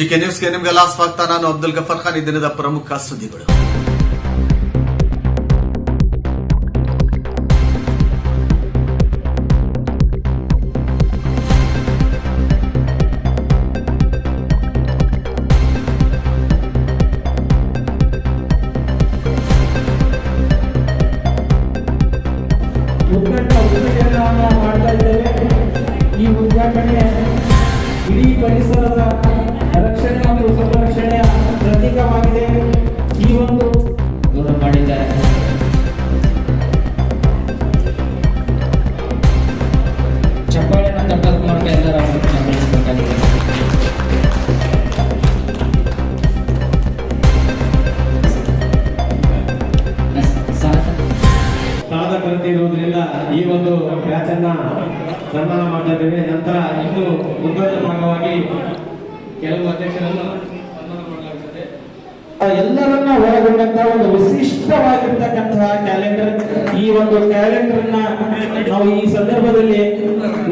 GK ನ್ಯೂಸ್ಗೆ ನಿಮಗೆಲ್ಲ ಸ್ವಾಗತ ನಾನು ಅಬ್ದುಲ್ ಗಫರ್ ಖಾನ್. ಈ ದಿನದ ಪ್ರಮುಖ ಸುದ್ದಿಗಳು. ಮಾಡ್ತಾ ಇದ್ದೇವೆ ಈ ಉದ್ಘಾಟನೆ ಇಡೀ ಪರಿಸರದ ಸಾಧಕರಂತೆ ಇರುವುದರಿಂದ ಈ ಒಂದು ಬ್ಯಾಚ್ ಅನ್ನ ಸನ್ಮಾನ ಮಾಡ್ತಾ ಇದ್ದೇವೆ. ನಂತರ ಇನ್ನು ಮುಂದುವರೆದ ಭಾಗವಾಗಿ ಕೆಲವು ಅಧ್ಯಕ್ಷರನ್ನು ಸನ್ಮಾನ ಮಾಡಲಾಗುತ್ತದೆ. ಎಲ್ಲರನ್ನ ಒಳಗೊಂಡಂತ ಒಂದು ವಿಶಿಷ್ಟವಾಗಿರ್ತಕ್ಕಂತಹ ಕ್ಯಾಲೆಂಡರ್ ಈ ಒಂದು ಕ್ಯಾಲೆಂಡರ್ ನಾವು ಈ ಸಂದರ್ಭದಲ್ಲಿ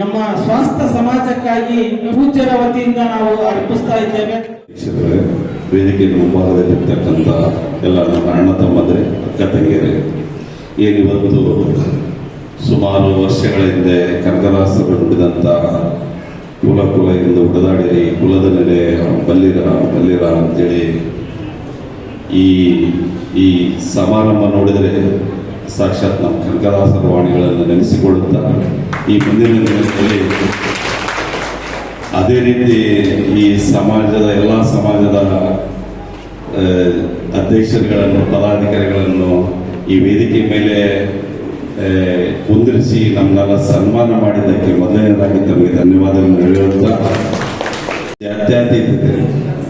ನಮ್ಮ ಸ್ವಾಸ್ಥ್ಯ ಸಮಾಜಕ್ಕಾಗಿ ಪೂಜ್ಯರ ವತಿಯಿಂದ ನಾವು ಅರ್ಪಿಸ್ತಾ ಇದ್ದೇವೆ. ವೇದಿಕೆ ಮುಂಭಾಗದಲ್ಲಿರ್ತಕ್ಕಂಥ ಎಲ್ಲ ನಮ್ಮ ಅಣ್ಣ ತಮ್ಮಂದ್ರೆ ಅಕ್ಕ ತಂಗಿಯರೇ ಏನಿವತ್ತು ಸುಮಾರು ವರ್ಷಗಳ ಹಿಂದೆ ಕನಕದಾಸರು ನುಡಿದಂಥ ಕುಲ ಕುಲ ಎಂದು ಹುಡದಾಡಿರಿ ಕುಲದ ನೆಲೆ ಬಲ್ಲಿರ ಬಲ್ಲಿರ ಅಂತೇಳಿ ಈ ಈ ಸಮಾರಂಭ ನೋಡಿದರೆ ಸಾಕ್ಷಾತ್ ನಮ್ಮ ಕನಕದಾಸರ ವಾಣಿಗಳನ್ನು ನೆನೆಸಿಕೊಳ್ಳುತ್ತಾ ಈ ಮುಂದಿನ ದಿನಗಳಲ್ಲಿ ಅದೇ ರೀತಿ ಈ ಸಮಾಜದ ಎಲ್ಲ ಸಮಾಜದ ಅಧ್ಯಕ್ಷರುಗಳನ್ನು, ಪದಾಧಿಕಾರಿಗಳನ್ನು ಈ ವೇದಿಕೆ ಮೇಲೆ ಕುಂದಿರಿಸಿ ನಮ್ಮನ್ನೆಲ್ಲ ಸನ್ಮಾನ ಮಾಡಿದ್ದಕ್ಕೆ ಮೊದಲನೇದಾಗಿ ತಮಗೆ ಧನ್ಯವಾದಗಳನ್ನು ಹೇಳುತ್ತಾ ಜಾತ್ಯಾತೀತ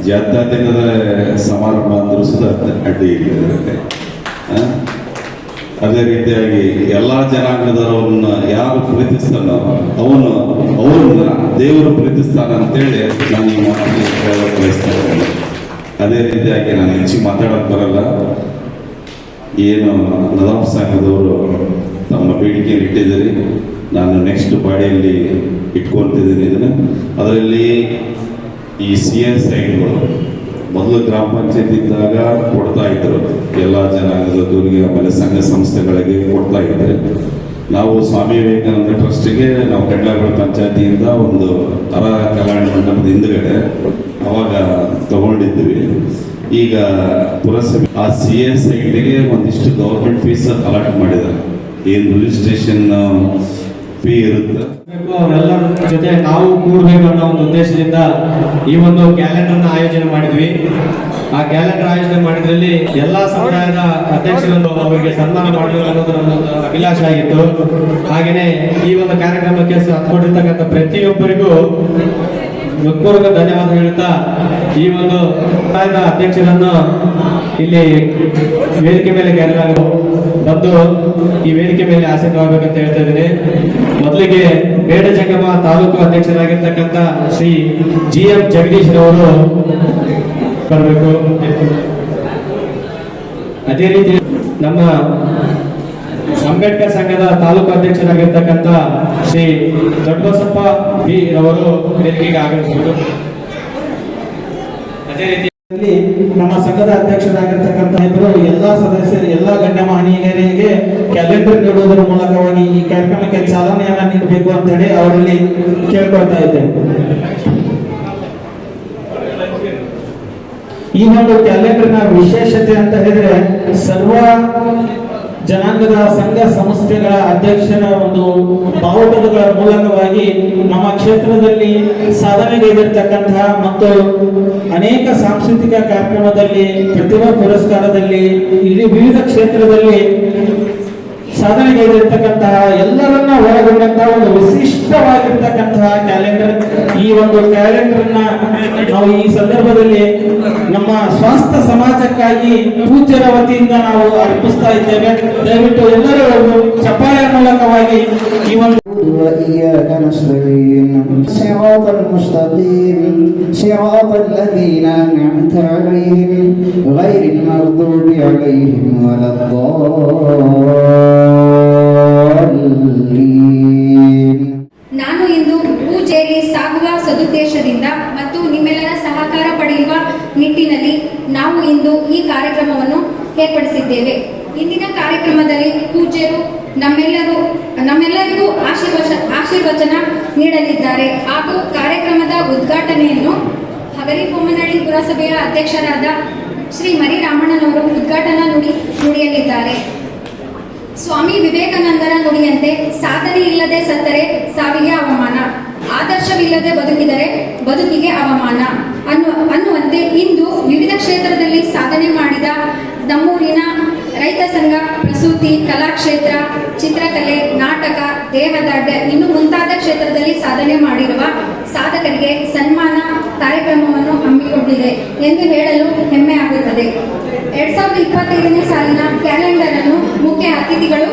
ಜಾತ್ಯತೀತದ ಸಮಾರಂಭ ಅಂದರೂ ಸುಧಾ ಅಡ್ಡಿ ಇರುತ್ತೆ. ಅದೇ ರೀತಿಯಾಗಿ ಎಲ್ಲ ಜನಾಂಗದವರನ್ನ ಯಾರು ಪ್ರೀತಿಸ್ತಾನೋ ಅವನು, ಅವ್ರನ್ನ ದೇವರು ಪ್ರೀತಿಸ್ತಾನ ಅಂತೇಳಿ ನಾನು ಈ ಬಯಸ್ತಾ ಇದ್ದೇನೆ. ಅದೇ ರೀತಿಯಾಗಿ ನಾನು ಹೆಚ್ಚು ಮಾತಾಡಕ್ ಬರಲ್ಲ. ಏನು ನದಾಫ್ ಸಂಘದವರು ತಮ್ಮ ಬೇಡಿಕೆಯನ್ನು ಇಟ್ಟಿದ್ದೀರಿ. ನಾನು ನೆಕ್ಸ್ಟ್ ಬಾಡಿಯಲ್ಲಿ ಇಟ್ಕೊಳ್ತಿದ್ದೀನಿ ಇದನ್ನು. ಅದರಲ್ಲಿ ಈ ಸಿ ಎಸ್ ಸೈಟ್ಗಳು ಮೊದಲು ಗ್ರಾಮ ಪಂಚಾಯತ್ ಇದ್ದಾಗ ಕೊಡ್ತಾ ಇದ್ದರು ಎಲ್ಲ ಜನಾಂಗದವರಿಗೆ ಆಮೇಲೆ ಸಂಘ ಸಂಸ್ಥೆಗಳಿಗೆ ಕೊಡ್ತಾ ಇದ್ದಾರೆ ನಾವು ಸ್ವಾಮಿ ವಿವೇಕಾನಂದ ಟ್ರಸ್ಟಿಗೆ ನಾವು ಕಡ್ಲಾಗಳ ಪಂಚಾಯತಿಯಿಂದ ಒಂದು ತರ ಕಲ್ಯಾಣ ಮಂಟಪದ ಹಿಂದುಗಡೆ ಅವಾಗ ತಗೊಂಡಿದ್ವಿ. ಈಗ ಪುರಸಭೆ, ಆ ಸಿ ಎ ಸೈಟ್ಗೆ ಒಂದಿಷ್ಟು ಗೌರ್ಮೆಂಟ್ ಫೀಸ್ ಅಲಾಟ್ ಮಾಡಿದ್ದಾರೆ. ಏನು ರಿಜಿಸ್ಟ್ರೇಷನ್ ಫೀ ಇರುತ್ತೆ? ಅವರೆಲ್ಲರ ಜೊತೆ ನಾವು ಕೂರ್ಬೇಕು ಅನ್ನೋ ಒಂದು ಉದ್ದೇಶದಿಂದ ಈ ಒಂದು ಕ್ಯಾಲೆಂಡರ್ ಆಯೋಜನೆ ಮಾಡಿದ್ವಿ. ಆ ಕ್ಯಾಲೆಂಡರ್ ಆಯೋಜನೆ ಮಾಡಿದ್ರಲ್ಲಿ ಎಲ್ಲಾ ಸಮುದಾಯದ ಅಧ್ಯಕ್ಷರನ್ನು ಅವರಿಗೆ ಸನ್ಮಾನ ಮಾಡಲು ಅನ್ನೋದು ನಮ್ಮ ಒಂದು ಅಭಿಲಾಷೆ ಆಗಿತ್ತು. ಹಾಗೇನೆ ಈ ಒಂದು ಕಾರ್ಯಕ್ರಮಕ್ಕೆ ಹತ್ಕೊಂಡಿರ್ತಕ್ಕಂಥ ಪ್ರತಿಯೊಬ್ಬರಿಗೂ ಹೃತ್ಪೂರ್ವಕ ಧನ್ಯವಾದ ಹೇಳುತ್ತಾ ಈ ಒಂದು ಸಮುದಾಯದ ಅಧ್ಯಕ್ಷರನ್ನು ಇಲ್ಲಿ ವೇದಿಕೆ ಮೇಲೆ ಕರೆಯಲಾಗ ಬಂದು ಈ ವೇದಿಕೆ ಮೇಲೆ ಆಸೀನವಾಗಬೇಕಂತ ಹೇಳ್ತಾ ಇದ್ದೀನಿ. ಮೊದಲಿಗೆ ಬೇಡ ಜಂಗಮ ತಾಲೂಕು ಅಧ್ಯಕ್ಷರಾಗಿರ್ತಕ್ಕಂಥ ಶ್ರೀ ಜಿ ಎಂ ಜಗದೀಶ್ ರವರು ಬರಬೇಕು. ಅದೇ ರೀತಿ ನಮ್ಮ ಅಂಬೇಡ್ಕರ್ ಸಂಘದ ತಾಲೂಕು ಅಧ್ಯಕ್ಷರಾಗಿರ್ತಕ್ಕಂಥ ಶ್ರೀ ದೊಡ್ಡಬಸಪ್ಪ ಬಿ ರವರು ವೇದಿಕೆಗೆ ಆಗಮಿಸಿದರು. ಅದೇ ರೀತಿ ನಮ್ಮ ಸಂಘದ ಅಧ್ಯಕ್ಷರಾಗಿರ್ತಕ್ಕಂಥ ಇಬ್ಬರು ಎಲ್ಲಾ ಸದಸ್ಯರು, ಎಲ್ಲಾ ಗಣ್ಯ ಮಹನೀಯರಿಗೆ ಕ್ಯಾಲೆಂಡರ್ ನೀಡುವುದರ ಮೂಲಕವಾಗಿ ಈ ಕಾರ್ಯಕ್ರಮಕ್ಕೆ ಚಾಲನೆಯನ್ನ ನೀಡಬೇಕು ಅಂತ ಹೇಳಿ ಅವರಲ್ಲಿ ಕೇಳ್ಕೊಳ್ತಾ ಇದ್ದೇನೆ ಈ ಒಂದು ಕ್ಯಾಲೆಂಡರ್ನ ವಿಶೇಷತೆ ಅಂತ ಹೇಳಿದ್ರೆ ಸರ್ವ ಜನಾಂಗದ ಸಂಘ ಸಂಸ್ಥೆಗಳ ಅಧ್ಯಕ್ಷರ ಒಂದು ಬಾವುಟಗಳ ಮೂಲಕವಾಗಿ ನಮ್ಮ ಕ್ಷೇತ್ರದಲ್ಲಿ ಸಾಧನೆಗೈದಿರ್ತಕ್ಕಂತಹ ಮತ್ತು ಅನೇಕ ಸಾಂಸ್ಕೃತಿಕ ಕಾರ್ಯಕ್ರಮದಲ್ಲಿ ಪ್ರತಿಭಾ ಪುರಸ್ಕಾರದಲ್ಲಿ ಇಡೀ ವಿವಿಧ ಕ್ಷೇತ್ರದಲ್ಲಿ ಸಾಧನೆಗೈದಿರ್ತಕ್ಕಂತಹ ಎಲ್ಲರನ್ನ ಒಳಗೊಂಡಂತಹ ಒಂದು ವಿಶಿಷ್ಟವಾಗಿರ್ತಕ್ಕಂತಹ ಕ್ಯಾಲೆಂಡರ್ ಈ ಒಂದು ಕ್ಯಾಲೆಂಡರ್ನ ನಾವು ಈ ಸಂದರ್ಭದಲ್ಲಿ ನಮ್ಮ ಸ್ವಾಸ್ಥ್ಯ ಸಮಾಜಕ್ಕಾಗಿ ಪೂಜ್ಯರ ವತಿಯಿಂದ ನಾವು ಅರ್ಪಿಸ್ತಾ ಇದ್ದೇವೆ ದಯವಿಟ್ಟು ಎಲ್ಲರೂ ಒಂದು ಚಪ್ಪಾಳೆಯ ಮೂಲಕವಾಗಿ ಈ ಒಂದು وإياك نستعين صراط المستقيم صراط الذين أنعمت عليهم غير المغضوب عليهم ولا الضالين ನಿಟ್ಟಿನಲ್ಲಿ ನಾವು ಇಂದು ಈ ಕಾರ್ಯಕ್ರಮವನ್ನು ಏರ್ಪಡಿಸಿದ್ದೇವೆ. ಇಂದಿನ ಕಾರ್ಯಕ್ರಮದಲ್ಲಿ ಪೂಜ್ಯರು ನಮ್ಮೆಲ್ಲರೂ, ನಮ್ಮೆಲ್ಲರಿಗೂ ಆಶೀರ್ವಚ, ಆಶೀರ್ವಚನ ನೀಡಲಿದ್ದಾರೆ. ಹಾಗೂ ಕಾರ್ಯಕ್ರಮದ ಉದ್ಘಾಟನೆಯನ್ನು ಹಗರಿ ಬೊಮ್ಮನಹಳ್ಳಿ ಪುರಸಭೆಯ ಅಧ್ಯಕ್ಷರಾದ ಶ್ರೀ ಮರಿ ರಾಮಣ್ಣನವರು ಉದ್ಘಾಟನಾ ನುಡಿ ನುಡಿಯಲಿದ್ದಾರೆ ಸ್ವಾಮಿ ವಿವೇಕಾನಂದರ ನುಡಿಯಂತೆ ಸಾಧನೆ ಇಲ್ಲದೆ ಸತ್ತರೆ ಸಾವಿಗೆ ಅವಮಾನ. ಆದರ್ಶವಿಲ್ಲದೆ ಬದುಕಿದರೆ ಬದುಕಿಗೆ ಅವಮಾನ. ಅನ್ನು ಅನ್ನುವಂತೆ ಇಂದು ವಿವಿಧ ಕ್ಷೇತ್ರದಲ್ಲಿ ಸಾಧನೆ ಮಾಡಿದ ನಮ್ಮೂರಿನ ರೈತ ಸಂಘ, ಪ್ರಸೂತಿ ಕಲಾಕ್ಷೇತ್ರ ಚಿತ್ರಕಲೆ, ನಾಟಕ ದೇಹದಾಢ್ಯ ಇನ್ನು ಮುಂತಾದ ಕ್ಷೇತ್ರದಲ್ಲಿ ಸಾಧನೆ ಮಾಡಿರುವ ಸಾಧಕರಿಗೆ ಸನ್ಮಾನ ಕಾರ್ಯಕ್ರಮವನ್ನು ಹಮ್ಮಿಕೊಂಡಿದೆ ಎಂದು ಹೇಳಲು ಹೆಮ್ಮೆ ಆಗುತ್ತದೆ. ಎರಡ್ ಸಾವಿರದ ಇಪ್ಪತ್ತೈದನೇ ಸಾಲಿನ ಕ್ಯಾಲೆಂಡರ್ ಅನ್ನು ಮುಖ್ಯ ಅತಿಥಿಗಳು